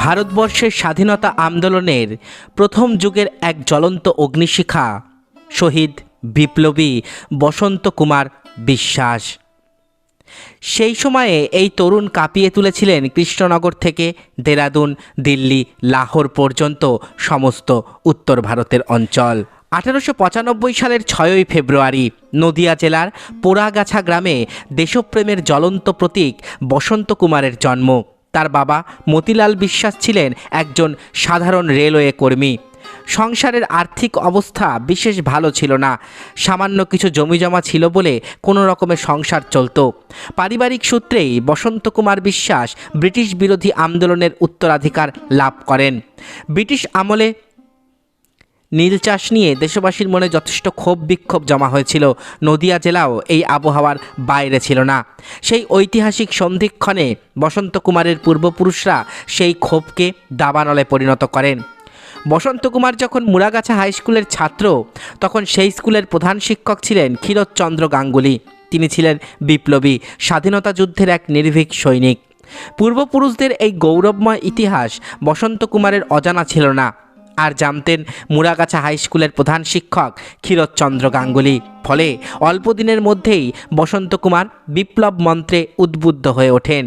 ভারতবর্ষের স্বাধীনতা আন্দোলনের প্রথম যুগের এক জ্বলন্ত অগ্নিশিখা, শহীদ বিপ্লবী বসন্ত কুমার বিশ্বাস। সেই সময়ে এই তরুণ কাঁপিয়ে তুলেছিলেন কৃষ্ণনগর থেকে দেরাদুন, দিল্লি, লাহোর পর্যন্ত সমস্ত উত্তর ভারতের অঞ্চল। আঠারোশো পঁচানব্বই সালের ছয়ই ফেব্রুয়ারি নদিয়া জেলার পোড়াগাছা গ্রামে দেশপ্রেমের জ্বলন্ত প্রতীক বসন্ত কুমারের জন্ম। তার বাবা মতিলাল বিশ্বাস ছিলেন একজন সাধারণ রেলওয়ে কর্মী। সংসারের আর্থিক অবস্থা বিশেষ ভালো ছিল না। সামান্য কিছু জমিজমা ছিল বলে কোনো রকমের সংসার চলত। পারিবারিক সূত্রেই বসন্ত কুমার বিশ্বাস ব্রিটিশ বিরোধী আন্দোলনের উত্তরাধিকার লাভ করেন। ব্রিটিশ আমলে নীল চাষ নিয়ে দেশবাসীর মনে যথেষ্ট ক্ষোভ বিক্ষোভ জমা হয়েছিল। নদিয়া জেলাও এই আবহাওয়ার বাইরে ছিল না। সেই ঐতিহাসিক সন্ধিক্ষণে বসন্ত কুমারের পূর্বপুরুষরা সেই ক্ষোভকে দাবানলে পরিণত করেন। বসন্ত কুমার যখন মুরাগাছা হাই স্কুলের ছাত্র, তখন সেই স্কুলের প্রধান শিক্ষক ছিলেন ক্ষীরোদচন্দ্র গাঙ্গুলি। তিনি ছিলেন বিপ্লবী, স্বাধীনতা যুদ্ধের এক নির্ভীক সৈনিক। পূর্বপুরুষদের এই গৌরবময় ইতিহাস বসন্ত কুমারের অজানা ছিল না। আর জানতেন মুরাগাছা হাই স্কুলের প্রধান শিক্ষক ক্ষীরোদচন্দ্র গাঙ্গুলি। ফলে অল্প দিনের মধ্যেই বসন্ত কুমার বিপ্লব মন্ত্রে উদ্বুদ্ধ হয়ে ওঠেন।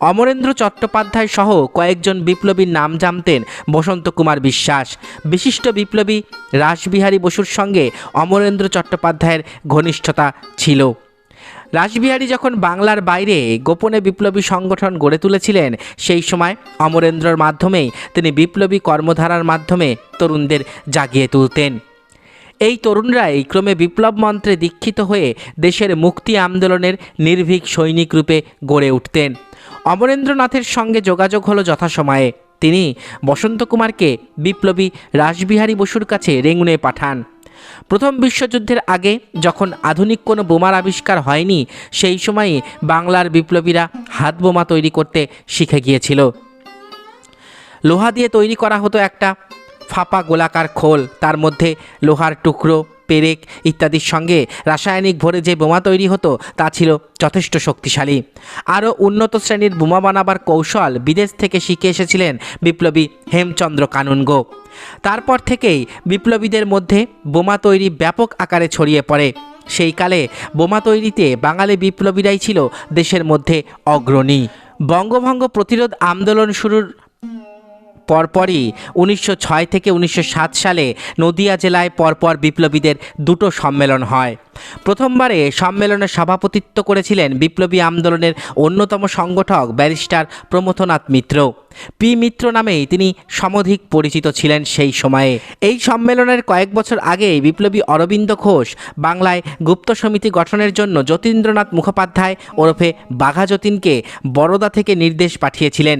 অমরেন্দ্র চট্টোপাধ্যায় সহ কয়েকজন বিপ্লবীর নাম জানতেন বসন্ত কুমার বিশ্বাস। বিশিষ্ট বিপ্লবী রাসবিহারী বসুর সঙ্গে অমরেন্দ্র চট্টোপাধ্যায়ের ঘনিষ্ঠতা ছিল। রাসবিহারী যখন বাংলার বাইরে গোপনে বিপ্লবী সংগঠন গড়ে তুলেছিলেন, সেই সময় অমরেন্দ্রর মাধ্যমেই তিনি বিপ্লবী কর্মধারার মাধ্যমে তরুণদের জাগিয়ে তুলতেন। এই তরুণরাই ক্রমে বিপ্লব মন্ত্রে দীক্ষিত হয়ে দেশের মুক্তি আন্দোলনের নির্ভীক সৈনিক রূপে গড়ে উঠতেন। অমরেন্দ্রনাথের সঙ্গে যোগাযোগ হলো যথাসময়ে। তিনি বসন্ত কুমারকে বিপ্লবী রাসবিহারী বসুর কাছে রেঙ্গুনে পাঠান। প্রথম বিশ্বযুদ্ধের আগে যখন আধুনিক কোনো বোমার আবিষ্কার হয়নি, সেই সময়ে বাংলার বিপ্লবীরা হাত বোমা তৈরি করতে শিখে গিয়েছিল। লোহা দিয়ে তৈরি করা হতো একটা ফাঁপা গোলাকার খোল, তার মধ্যে লোহার টুকরো পেরেক ইত্যাদির সঙ্গে রাসায়নিক ভরে যে বোমা তৈরি হতো, তা ছিল যথেষ্ট শক্তিশালী। আরও উন্নত শ্রেণির বোমা বানাবার কৌশল বিদেশ থেকে শিখে এসেছিলেন বিপ্লবী হেমচন্দ্র কানুনগো তারপর থেকেই বিপ্লবীদের মধ্যে বোমা তৈরি ব্যাপক আকারে ছড়িয়ে পড়ে। সেই কালে বোমা তৈরিতে বাঙালি বিপ্লবীরাই ছিল দেশের মধ্যে অগ্রণী। বঙ্গভঙ্গ প্রতিরোধ আন্দোলন শুরুর পরপরই উনিশশো ছয় থেকে উনিশশো সাত সালে নদিয়া জেলায় পরপর বিপ্লবীদের দুটো সম্মেলন হয়। প্রথমবারে সম্মেলনে সভাপতিত্ব করেছিলেন বিপ্লবী আন্দোলনের অন্যতম সংগঠক ব্যারিস্টার প্রমথনাথ মিত্র। পি মিত্র নামেই তিনি সমধিক পরিচিত ছিলেন সেই সময়ে। এই সম্মেলনের কয়েক বছর আগেই বিপ্লবী অরবিন্দ ঘোষ বাংলায় গুপ্ত সমিতি গঠনের জন্য যতীন্দ্রনাথ মুখোপাধ্যায় ওরফে বাঘা যতীনকে বরোদা থেকে নির্দেশ পাঠিয়েছিলেন।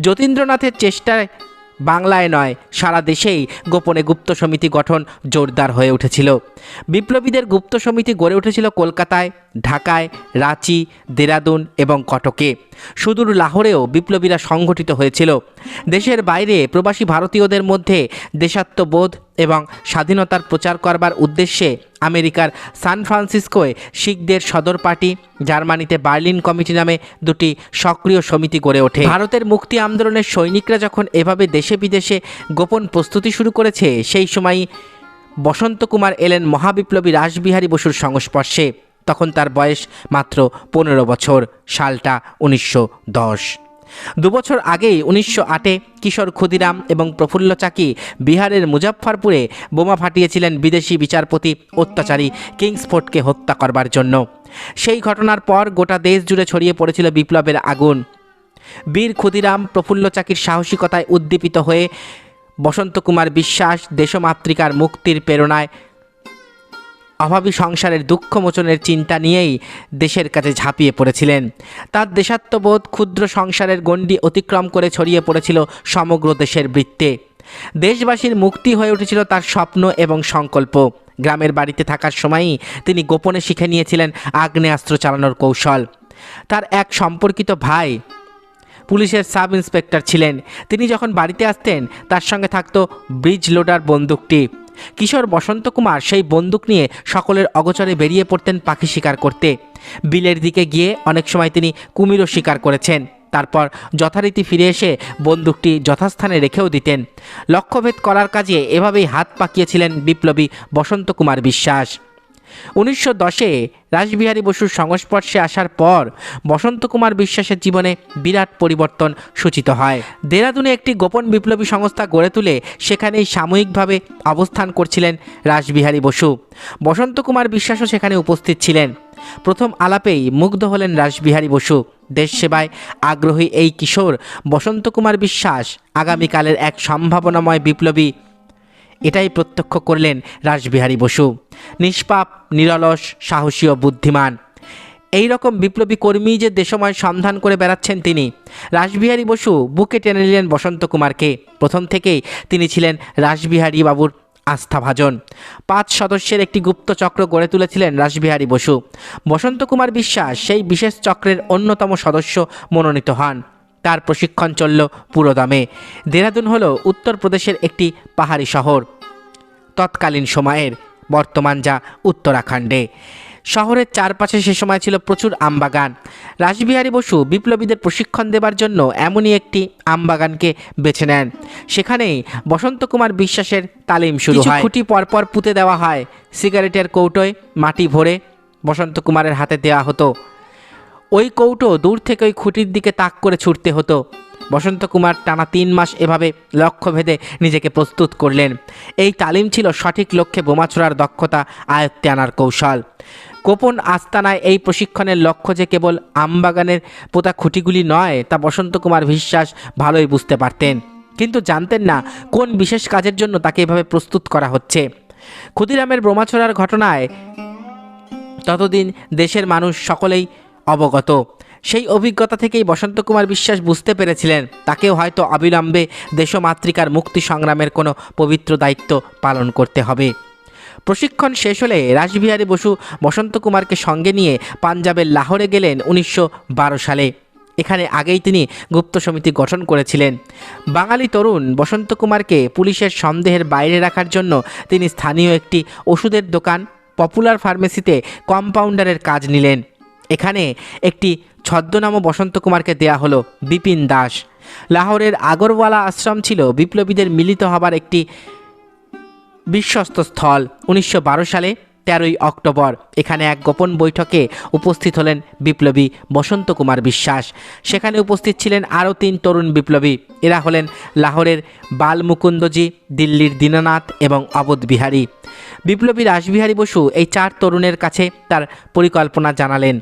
যতীন্দ্রনাথের চেষ্টায় বাংলায় নয়, সারা দেশেই গোপনে গুপ্ত সমিতি গঠন জোরদার হয়ে উঠেছিল। বিপ্লবীদের গুপ্ত সমিতি গড়ে উঠেছিল কলকাতায়, ঢাকায়, রাঁচি, দেরাদুন এবং কটকে। সুদূর লাহোরেও বিপ্লবীরা সংগঠিত হয়েছিল। দেশের বাইরে প্রবাসী ভারতীয়দের মধ্যে দেশাত্মবোধ এবং স্বাধীনতার প্রচার করবার উদ্দেশ্যে আমেরিকার সান ফ্রান্সিসকোয় শিখদের সদর পার্টি, জার্মানিতে বার্লিন কমিটি নামে দুটি সক্রিয় সমিতি গড়ে ওঠে। ভারতের মুক্তি আন্দোলনের সৈনিকরা যখন এভাবে দেশে বিদেশে গোপন প্রস্তুতি শুরু করেছে, সেই সময়ই বসন্ত কুমার এলেন মহাবিপ্লবী রাসবিহারী বসুর সংস্পর্শে। তখন তার বয়স মাত্র পনেরো বছর, সালটা উনিশশো দশ। দুবছর আগেই উনিশশো আটে কিশোর ক্ষুদিরাম এবং প্রফুল্ল চাকি বিহারের মুজাফফরপুরে বোমা ফাটিয়েছিলেন বিদেশি বিচারপতি অত্যাচারী কিংসফোর্ডকে হত্যা করবার জন্য। সেই ঘটনার পর গোটা দেশ জুড়ে ছড়িয়ে পড়েছিল বিপ্লবের আগুন। বীর ক্ষুদিরাম, প্রফুল্ল চাকির সাহসিকতায় উদ্দীপিত হয়ে বসন্ত কুমার বিশ্বাস দেশমাতৃকার মুক্তির প্রেরণায় অভাবী সংসারের দুঃখ মোচনের চিন্তা নিয়েই দেশের কাছে ঝাঁপিয়ে পড়েছিলেন। তার দেশাত্মবোধ ক্ষুদ্র সংসারের গণ্ডি অতিক্রম করে ছড়িয়ে পড়েছিল সমগ্র দেশের বৃত্তে। দেশবাসীর মুক্তি হয়ে উঠেছিল তার স্বপ্ন এবং সংকল্প। গ্রামের বাড়িতে থাকার সময়ই তিনি গোপনে শিখে নিয়েছিলেন আগ্নেয়াস্ত্র চালানোর কৌশল। তার এক সম্পর্কিত ভাই পুলিশের সাব ইন্সপেক্টর ছিলেন। তিনি যখন বাড়িতে আসতেন, তার সঙ্গে থাকতো ব্রিজ লোডার বন্দুকটি। কিশোর বসন্ত কুমার সেই বন্দুক নিয়ে সকলের অগচরে বেরিয়ে পড়তেন পাখি শিকার করতে। বিলের দিকে গিয়ে অনেক সময় তিনি কুমিরও শিকার করেছেন। তারপর যথারীতি ফিরে এসে বন্দুকটি যথাস্থানে রেখেও দিতেন। লক্ষ্যভেদ করার কাজে এভাবেই হাত পাকিয়েছিলেন বিপ্লবী বসন্ত কুমার বিশ্বাস। উনিশশো দশে রাসবিহারী বসুর সংস্পর্শে আসার পর বসন্ত কুমার বিশ্বাসের জীবনে বিরাট পরিবর্তন সূচিত হয়। দেরাদুনে একটি গোপন বিপ্লবী সংস্থা গড়ে তুলে সেখানেই সাময়িকভাবে অবস্থান করছিলেন রাসবিহারী বসু। বসন্ত কুমার বিশ্বাসও সেখানে উপস্থিত ছিলেন। প্রথম আলাপেই মুগ্ধ হলেন রাসবিহারী বসু। দেশ সেবায় আগ্রহী এই কিশোর বসন্ত কুমার বিশ্বাস আগামীকালের এক সম্ভাবনাময় বিপ্লবী এটাই প্রত্যক্ষ করলেন রাসবিহারী বসু। নিষ্পাপ, নিরলস, সাহসী ও বুদ্ধিমান। এই রকম বিপ্লবী কর্মী যে দেশময় সন্ধান করে বেড়াচ্ছেন তিনি, রাসবিহারী বসু বুকে টেনে নিলেন বসন্ত কুমারকে। প্রথম থেকেই তিনি ছিলেন রাসবিহারী বাবুর আস্থাভাজন। পাঁচ সদস্যের একটি গুপ্ত চক্র গড়ে তুলেছিলেন রাসবিহারী বসু। বসন্ত কুমার বিশ্বাস সেই বিশেষ চক্রের অন্যতম সদস্য মনোনীত হন। তার প্রশিক্ষণ চলল পুরোদমে। দেরাদুন হল উত্তরপ্রদেশের একটি পাহাড়ি শহর। তৎকালীন সময়ের বর্তমান যা উত্তরাখণ্ডে। শহরের চারপাশে সে সময় ছিল প্রচুর আমবাগান। রাসবিহারী বসু বিপ্লবীদের প্রশিক্ষণ দেবার জন্য এমনই একটি আমবাগানকে বেছে নেন। সেখানেই বসন্ত কুমার বিশ্বাসের তালিম শুরু হয়। খুঁটি পরপর পুঁতে দেওয়া হয়। সিগারেটের কৌটোয় মাটি ভরে বসন্ত কুমারের হাতে দেওয়া হতো। ওই কৌটো দূর থেকে ওই খুঁটির দিকে তাক করে ছুটতে হতো। বসন্ত কুমার টানা তিন মাস এভাবে লক্ষ্যভেদে নিজেকে প্রস্তুত করলেন। এই তালিম ছিল সঠিক লক্ষ্যে বোমা ছোড়ার দক্ষতা আয়ত্তে আনার কৌশল। গোপন আস্তানায় এই প্রশিক্ষণের লক্ষ্য যে কেবল আমবাগানের পোতা খুঁটিগুলি নয়, তা বসন্ত কুমার বিশ্বাস ভালোই বুঝতে পারতেন। কিন্তু জানতেন না কোন বিশেষ কাজের জন্য তাকে এভাবে প্রস্তুত করা হচ্ছে। ক্ষুদিরামের বোমা ছোড়ার ঘটনায় ততদিন দেশের মানুষ সকলেই অবগত। সেই অভিজ্ঞতা থেকেই বসন্ত কুমার বিশ্বাস বুঝতে পেরেছিলেন, তাকেও হয়তো অবিলম্বে দেশমাতৃকার মুক্তি সংগ্রামের কোনো পবিত্র দায়িত্ব পালন করতে হবে। প্রশিক্ষণ শেষ হলে রাসবিহারী বসু বসন্ত কুমারকে সঙ্গে নিয়ে পাঞ্জাবের লাহোরে গেলেন উনিশশো বারো সালে। এখানে আগেই তিনি গুপ্ত সমিতি গঠন করেছিলেন। বাঙালি তরুণ বসন্ত কুমারকে পুলিশের সন্দেহের বাইরে রাখার জন্য তিনি স্থানীয় একটি ওষুধের দোকান পপুলার ফার্মেসিতে কম্পাউন্ডারের কাজ নিলেন। এখানে একটি ছদ্মনাম বসন্ত কুমারকে দেয়া হলো বিপিন দাস। লাহোরের আগরওয়ালা আশ্রম ছিল বিপ্লবীদের মিলিত হবার একটি বিশ্বস্ত স্থল। উনিশশো বারো সালে তেরোই অক্টোবর এখানে এক গোপন বৈঠকে উপস্থিত হলেন বিপ্লবী বসন্ত কুমার বিশ্বাস। সেখানে উপস্থিত ছিলেন আরও তিন তরুণ বিপ্লবী। এরা হলেন লাহোরের বালমুকুন্দজি, দিল্লির দীননাথ এবং অবধ বিহারী। বিপ্লবী রাসবিহারী বসু এই চার তরুণের কাছে তার পরিকল্পনা জানালেন।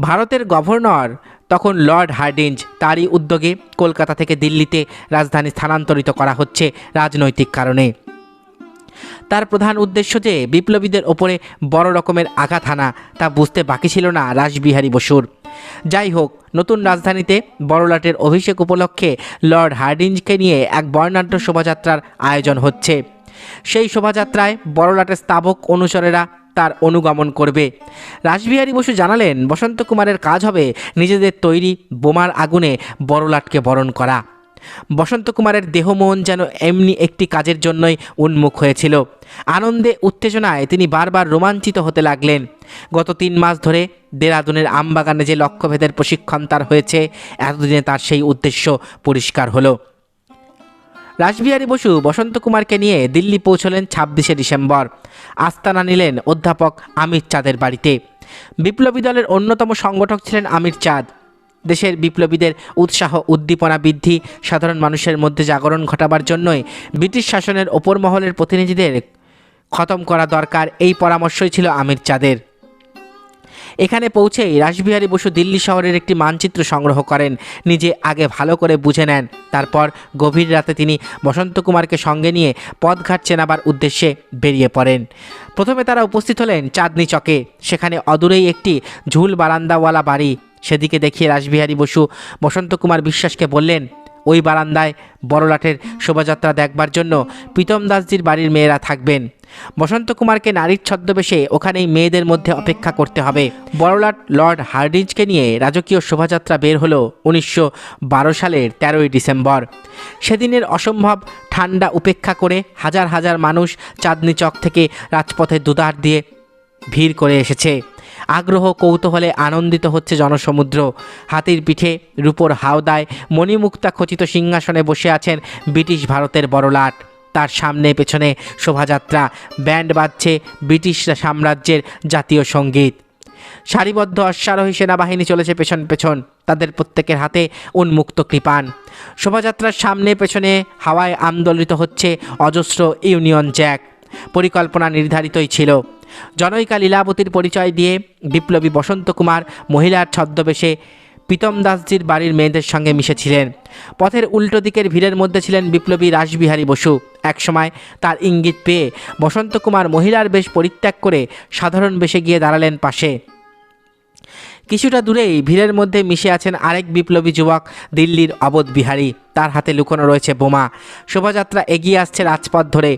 ভারতের গভর্নর তখন লর্ড হার্ডিঞ্জ তারই উদ্যোগে কলকাতা থেকে দিল্লিতে রাজধানী স্থানান্তরিত করা হচ্ছে রাজনৈতিক কারণে। তার প্রধান উদ্দেশ্য যে বিপ্লবীদের ওপরে বড় রকমের আঘাত হানা, তা বুঝতে বাকি ছিল না রাসবিহারী বসুর। যাই হোক, নতুন রাজধানীতে বড়লাটের অভিষেক উপলক্ষে লর্ড হার্ডিঞ্জকে নিয়ে এক বর্ণাঢ্য শোভাযাত্রার আয়োজন হচ্ছে। সেই শোভাযাত্রায় বড়লাটের স্তাবক অনুচরেরা তার অনুগমন করবে। রাসবিহারী বসু জানালেন, বসন্ত কুমারের কাজ হবে নিজেদের তৈরি বোমার আগুনে বড়লাটকে বরণ করা। বসন্ত কুমারের দেহ মন যেন এমনি একটি কাজের জন্যই উন্মুখ হয়েছিল। আনন্দে উত্তেজনায় তিনি বারবার রোমাঞ্চিত হতে লাগলেন। গত তিন মাস ধরে দেরাদুনের আমবাগানে যে লক্ষ্যভেদের প্রশিক্ষণ তার হয়েছে, এতদিনে তার সেই উদ্দেশ্য পরিষ্কার হলো। রাসবিহারী বসু বসন্ত কুমারকে নিয়ে দিল্লি পৌঁছলেন ছাব্বিশে ডিসেম্বর। আস্তানা নিলেন অধ্যাপক আমির চাঁদের বাড়িতে। বিপ্লবী দলের অন্যতম সংগঠক ছিলেন আমির চাঁদ। দেশের বিপ্লবীদের উৎসাহ, উদ্দীপনা বৃদ্ধি, সাধারণ মানুষের মধ্যে জাগরণ ঘটাবার জন্যই ব্রিটিশ শাসনের ওপর মহলের প্রতিনিধিদের খতম করা দরকার, এই পরামর্শই ছিল আমির চাঁদের। এখানে পৌঁছেই রাসবিহারী বসু দিল্লি শহরের একটি মানচিত্র সংগ্রহ করেন। নিজে আগে ভালো করে বুঝে নেন। তারপর গভীর রাতে তিনি বসন্ত কুমারকে সঙ্গে নিয়ে পথঘাট চেনাবার উদ্দেশ্যে বেরিয়ে পড়েন। প্রথমে তারা উপস্থিত হলেন চাঁদনি চকে। সেখানে অদূরেই একটি ঝুল বারান্দাওয়ালা বাড়ি। সেদিকে দেখিয়ে রাসবিহারী বসু বসন্ত কুমার বিশ্বাসকে বললেন ওই বারান্দায় বড়লাটের শোভাযাত্রা দেখবার জন্য প্রীতম দাসজির বাড়ির মেয়েরা থাকবেন। বসন্ত কুমারকে নারীর ছদ্মবেশে ওখানেই মেয়েদের মধ্যে অপেক্ষা করতে হবে। বড়লাট লর্ড হার্ডিঞ্জকে নিয়ে রাজকীয় শোভাযাত্রা বের হলো উনিশশো বারো সালের তেরোই ডিসেম্বর। সেদিনের অসম্ভব ঠান্ডা উপেক্ষা করে হাজার হাজার মানুষ চাঁদনি চক থেকে রাজপথে দুধার দিয়ে ভিড় করে এসেছে। আগ্রহ কৌতূহলে আনন্দিত হচ্ছে জনসমুদ্র। হাতির পিঠে রূপোর হাওদায় মণিমুক্তা খচিত সিংহাসনে বসে আছেন ব্রিটিশ ভারতের বড়লাট। তার সামনে পেছনে শোভাযাত্রা, ব্যান্ড বাজছে ব্রিটিশ সাম্রাজ্যের জাতীয় সংগীত। সারিবদ্ধ অশ্বারোহী সেনাবাহিনী চলেছে পেছন পেছন, তাদের প্রত্যেকের হাতে উন্মুক্ত কৃপান। শোভাযাত্রার সামনে পেছনে হাওয়ায় আন্দোলিত হচ্ছে অজস্র ইউনিয়ন জ্যাক। পরিকল্পনা নির্ধারিতই ছিল। জনৈকা লীলাবতীর পরিচয় দিয়ে বিপ্লবী বসন্ত কুমার মহিলার ছদ্মবেশে প্রীতম দাসজির বাড়ির মেয়েদের সঙ্গে মিশেছিলেন। পথের উল্টো দিকের ভিড়ের মধ্যে ছিলেন বিপ্লবী রাসবিহারী বসু। একসময় তার ইঙ্গিত পেয়ে বসন্ত কুমার মহিলার বেশ পরিত্যাগ করে সাধারণ বেশে গিয়ে দাঁড়ালেন পাশে। কিছুটা দূরেই ভিড়ের মধ্যে মিশে আছেন আরেক বিপ্লবী যুবক, দিল্লির অবধ বিহারী। তার হাতে লুকোনো রয়েছে বোমা। শোভাযাত্রা এগিয়ে আসছে রাজপথ ধরে।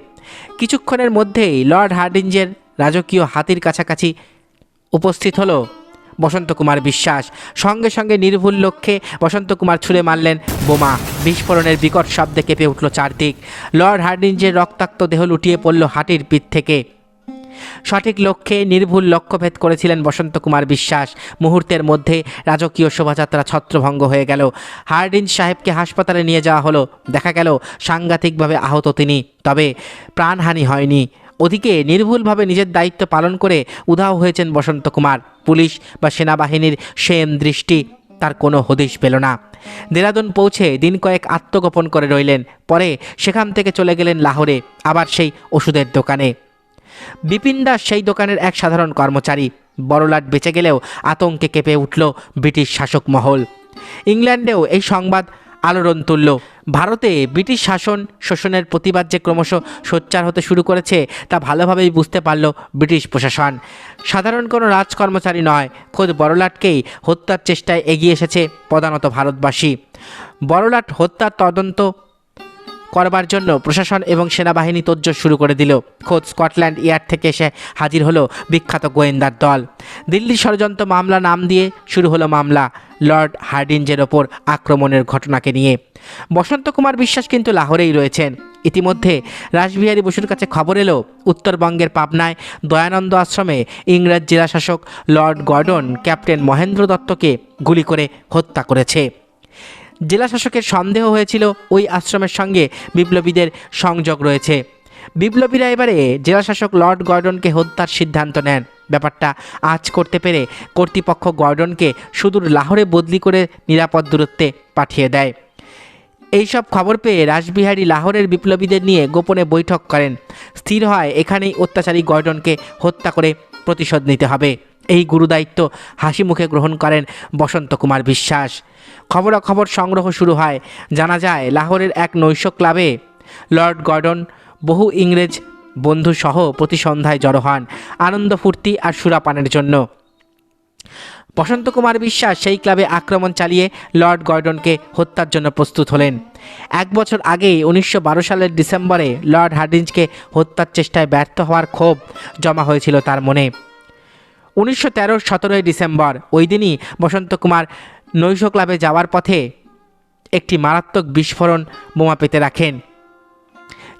কিছুক্ষণের মধ্যেই লর্ড হার্ডিঞ্জের রাজকীয় হাতির কাছাকাছি উপস্থিত হলো বসন্ত কুমার বিশ্বাস। সঙ্গে সঙ্গে নির্ভুল লক্ষ্যে বসন্ত কুমার ছুঁড়ে মারলেন বোমা। বিস্ফোরণের বিকট শব্দে কেঁপে উঠল চারদিক। লর্ড হার্ডিঞ্জের রক্তাক্ত দেহ লুটিয়ে পড়ল হাতির পিঠ থেকে। সঠিক লক্ষ্যে নির্ভুল লক্ষ্যভেদ করেছিলেন বসন্ত কুমার বিশ্বাস। মুহূর্তের মধ্যে রাজকীয় শোভাযাত্রা ছত্রভঙ্গ হয়ে গেল। হার্ডিন সাহেবকে হাসপাতালে নিয়ে যাওয়া হলো। দেখা গেল, সাংঘাতিকভাবে আহত তিনি। তবে প্রাণহানি হয়নি। ওদিকে নির্ভুলভাবে নিজের দায়িত্ব পালন করে উধাও হয়েছেন বসন্ত কুমার। পুলিশ বা সেনাবাহিনীর সেম দৃষ্টি, তার কোনো হদিশ পেল না। দেরাদুন পৌঁছে দিন কয়েক আত্মগোপন করে রইলেন। পরে সেখান থেকে চলে গেলেন লাহোরে, আবার সেই ওষুধের দোকানে। বিপিন দাস সেই দোকানের এক সাধারণ কর্মচারী। বড়লাট বেঁচে গেলেও আতঙ্কে কেঁপে উঠল ব্রিটিশ শাসক মহল ইংল্যান্ডেও এই সংবাদ আলোড়ন তুলল। ভারতে ব্রিটিশ শাসন শোষণের প্রতিবাদ যে ক্রমশ সোচ্চার হতে শুরু করেছে, তা ভালোভাবেই বুঝতে পারল ব্রিটিশ প্রশাসন। সাধারণ কোনো রাজকর্মচারী নয়, খোদ বড়লাটকেই হত্যার চেষ্টায় এগিয়ে এসেছে প্রধানত ভারতবাসী। বড়লাট হত্যার তদন্ত করবার জন্য প্রশাসন এবং সেনাবাহিনী তোজ্জোর শুরু করে দিল। খোদ স্কটল্যান্ড ইয়ার্ড থেকে এসে হাজির হলো বিখ্যাত গোয়েন্দার দল। দিল্লি ষড়যন্ত্র মামলা নাম দিয়ে শুরু হলো মামলা, লর্ড হার্ডিঞ্জের ওপর আক্রমণের ঘটনাকে নিয়ে। বসন্ত কুমার বিশ্বাস কিন্তু লাহোরেই রয়েছেন। ইতিমধ্যে রাসবিহারী বসুর কাছে খবর এলো, উত্তরবঙ্গের পাবনায় দয়ানন্দ আশ্রমে ইংরেজ জেলাশাসক লর্ড গর্ডন ক্যাপ্টেন মহেন্দ্র দত্তকে গুলি করে হত্যা করেছে। জেলা শাসকের সন্দেহ হয়েছিল ওই আশ্রমের সঙ্গে বিপ্লবীদের সংযোগ রয়েছে। বিপ্লবীরা এবারে জেলাশাসক লর্ড গর্ডনকে হত্যার সিদ্ধান্ত নেন। ব্যাপারটা আজ করতে পেরে কর্তৃপক্ষ গর্ডনকে সুদূর লাহোরে বদলি করে নিরাপদ দূরত্বে পাঠিয়ে দেয়। এইসব খবর পেয়ে রাসবিহারী লাহোরের বিপ্লবীদের নিয়ে গোপনে বৈঠক করেন। স্থির হয় এখানেই অত্যাচারী গর্ডনকে হত্যা করে প্রতিশোধ নিতে হবে। এই গুরুদায়িত্ব হাসি মুখে গ্রহণ করেন বসন্ত কুমার বিশ্বাস। খবরাখবর সংগ্রহ শুরু হয়। জানা যায়, লাহোরের এক নৈশ ক্লাবে লর্ড গর্ডন, বহু ইংরেজ বন্ধুসহ প্রতি সন্ধ্যায় জড়ো হন আনন্দ ফুর্তি আর সুরাপানের জন্য। বসন্ত কুমার বিশ্বাস সেই ক্লাবে আক্রমণ চালিয়ে লর্ড গর্ডনকে হত্যার জন্য প্রস্তুত হলেন। এক বছর আগেই উনিশশো বারো সালের ডিসেম্বরে লর্ড হার্ডিঞ্জকে হত্যার চেষ্টায় ব্যর্থ হওয়ার ক্ষোভ জমা হয়েছিল তার মনে। উনিশশো তেরো সতেরোই ডিসেম্বর, ওই দিনই বসন্ত কুমার নৈশ ক্লাবে যাওয়ার পথে একটি মারাত্মক বিস্ফোরণ বোমা পেতে রাখেন।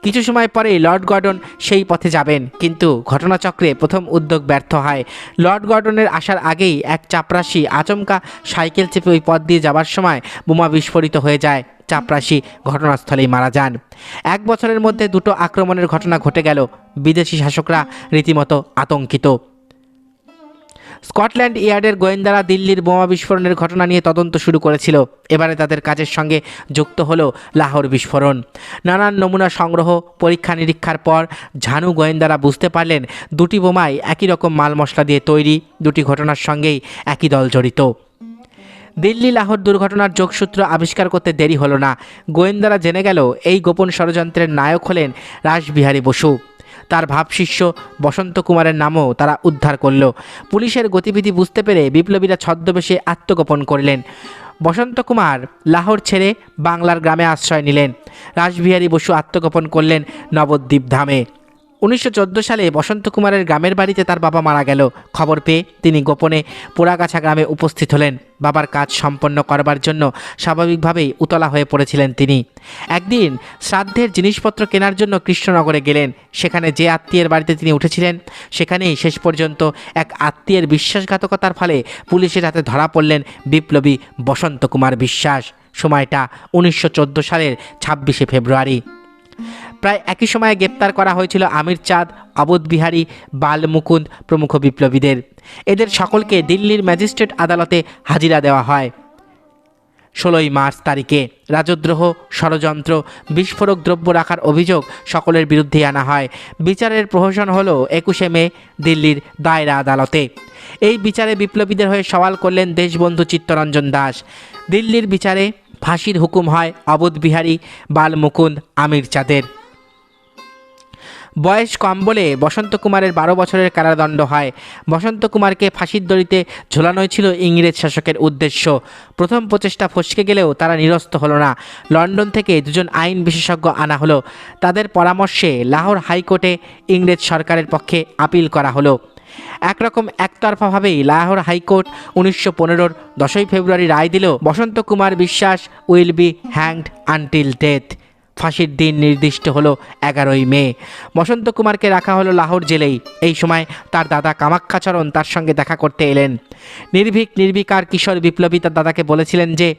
কিছু সময় পরে লর্ড গর্ডন সেই পথে যাবেন, কিন্তু ঘটনাচক্রে প্রথম উদ্যোগ ব্যর্থ হয়। লর্ড গর্ডনের আসার আগেই এক চাপরাশি আচমকা সাইকেল চেপে ওই পথ দিয়ে যাবার সময় বোমা বিস্ফোরিত হয়ে যায়। চাপরাশি ঘটনাস্থলেই মারা যান। এক বছরের মধ্যে দুটো আক্রমণের ঘটনা ঘটে গেল। বিদেশি শাসকরা রীতিমতো আতঙ্কিত। স্কটল্যান্ড ইয়ার্ডের গোয়েন্দারা দিল্লির বোমা বিস্ফোরণের ঘটনা নিয়ে তদন্ত শুরু করেছিল। এবারে তাদের কাজের সঙ্গে যুক্ত হলো লাহোর বিস্ফোরণ। নানান নমুনা সংগ্রহ, পরীক্ষা নিরীক্ষার পর ঝানু গোয়েন্দারা বুঝতে পারলেন, দুটি বোমাই একই রকম মাল মশলা দিয়ে তৈরি, দুটি ঘটনার সঙ্গেই একই দল জড়িত। দিল্লি লাহোর দুর্ঘটনার যোগসূত্র আবিষ্কার করতে দেরি হলো না। গোয়েন্দারা জেনে গেল, এই গোপন ষড়যন্ত্রের নায়ক হলেন রাসবিহারী বসু। তার ভাবশিষ্য বসন্ত কুমারের নামও তারা উদ্ধার করল। পুলিশের গতিবিধি বুঝতে পেরে বিপ্লবীরা ছদ্মবেশে আত্মগোপন করলেন। বসন্ত কুমার লাহোর ছেড়ে বাংলার গ্রামে আশ্রয় নিলেন। রাসবিহারী বসু আত্মগোপন করলেন নবদ্বীপ ধামে। উনিশশো চোদ্দ সালে বসন্ত কুমারের গ্রামের বাড়িতে তার বাবা মারা গেল। খবর পেয়ে তিনি গোপনে পোড়াগাছা গ্রামে উপস্থিত হলেন। বাবার কাজ সম্পন্ন করবার জন্য স্বাভাবিকভাবেই উতলা হয়ে পড়েছিলেন তিনি। একদিন শ্রাদ্ধের জিনিসপত্র কেনার জন্য কৃষ্ণনগরে গেলেন। সেখানে যে আত্মীয়ের বাড়িতে তিনি উঠেছিলেন, সেখানেই শেষ পর্যন্ত এক আত্মীয়ের বিশ্বাসঘাতকতার ফলে পুলিশের হাতে ধরা পড়লেন বিপ্লবী বসন্ত কুমার বিশ্বাস। সময়টা উনিশশো চোদ্দ সালের ছাব্বিশে ফেব্রুয়ারি। প্রায় একই সময়ে গ্রেপ্তার করা হয়েছিল আমির চাঁদ, অবোধ বিহারী, বাল মুকুন্দ প্রমুখ বিপ্লবীদের। এদের সকলকে দিল্লির ম্যাজিস্ট্রেট আদালতে হাজিরা দেওয়া হয়। ষোলোই মার্চ তারিখে রাজদ্রোহ, ষড়যন্ত্র, বিস্ফোরক দ্রব্য রাখার অভিযোগ সকলের বিরুদ্ধে আনা হয়। বিচারের প্রহসন হলো একুশে মে, দিল্লির দায়রা আদালতে। এই বিচারে বিপ্লবীদের হয়ে সওয়াল করলেন দেশবন্ধু চিত্তরঞ্জন দাস। দিল্লির বিচারে ফাঁসির হুকুম হয় অবোধ বিহারী, বাল মুকুন্দ, আমির চাঁদের। বয়স কম বলে বসন্ত কুমারের বারো বছরের কারাদণ্ড হয়। বসন্ত কুমারকে ফাঁসির দড়িতে ঝোলানোই ছিল ইংরেজ শাসকের উদ্দেশ্য। প্রথম প্রচেষ্টা ফসকে গেলেও তারা নিরস্ত হলো না। লন্ডন থেকে দুজন আইন বিশেষজ্ঞ আনা হলো। তাদের পরামর্শে লাহোর হাইকোর্টে ইংরেজ সরকারের পক্ষে আপিল করা হলো। একরকম একতরফাভাবেই লাহোর হাইকোর্ট উনিশশো পনেরোর দশই ফেব্রুয়ারি রায় দিল Basanta Kumar Biswas will be hanged until death. ফাঁসির দিন নির্দিষ্ট হলো এগারোই মে। বসন্ত কুমারকে রাখা হলো লাহোর জেলেই। এই সময় তার দাদা কামাক্ষাচরণ তার সঙ্গে দেখা করতে এলেন। নির্ভীক, নির্বিকার কিশোর বিপ্লবী তার দাদাকে বলেছিলেন যে,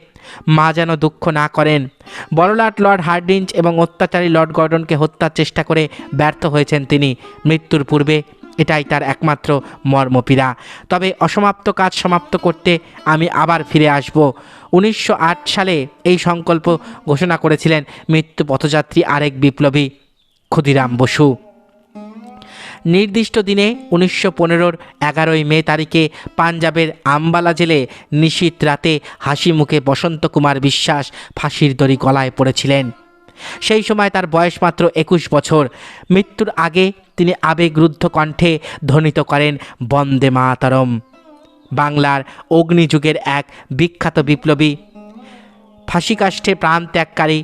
মা যেন দুঃখ না করেন। বড়লাট লর্ড হার্ডিঞ্চ এবং অত্যাচারী লর্ড গর্ডনকে হত্যার চেষ্টা করে ব্যর্থ হয়েছেন তিনি। মৃত্যুর পূর্বে এটাই তার একমাত্র মর্মপীড়া। তবে অসমাপ্ত কাজ সমাপ্ত করতে আমি আবার ফিরে আসব। উনিশশো আট সালে এই সংকল্প ঘোষণা করেছিলেন মৃত্যু পথযাত্রী আরেক বিপ্লবী, ক্ষুদিরাম বসু। নির্দিষ্ট দিনে উনিশশো পনেরোর এগারোই মে তারিখে পাঞ্জাবের আম্বালা জেলে নিশীত রাতে হাসি মুখে বসন্ত কুমার বিশ্বাস ফাঁসির দড়ি গলায় পড়েছিলেন। সেই সময় তার বয়স মাত্র একুশ বছর। মৃত্যুর আগে তিনি আবেগরুদ্ধ কণ্ঠে ধ্বনিত করেন, বন্দে মাতারম। বাংলার অগ্নিযুগের এক বিখ্যাত বিপ্লবী, ফাঁসিকাষ্ঠে প্রাণ ত্যাগকারী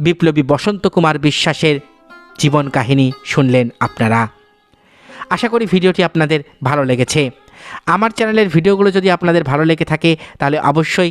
বিপ্লবী বসন্ত কুমার বিশ্বাসের জীবন কাহিনী শুনলেন আপনারা। আশা করি ভিডিওটি আপনাদের ভালো লেগেছে। আমার চ্যানেলের ভিডিওগুলো যদি আপনাদের ভালো লেগে থাকে, তাহলে অবশ্যই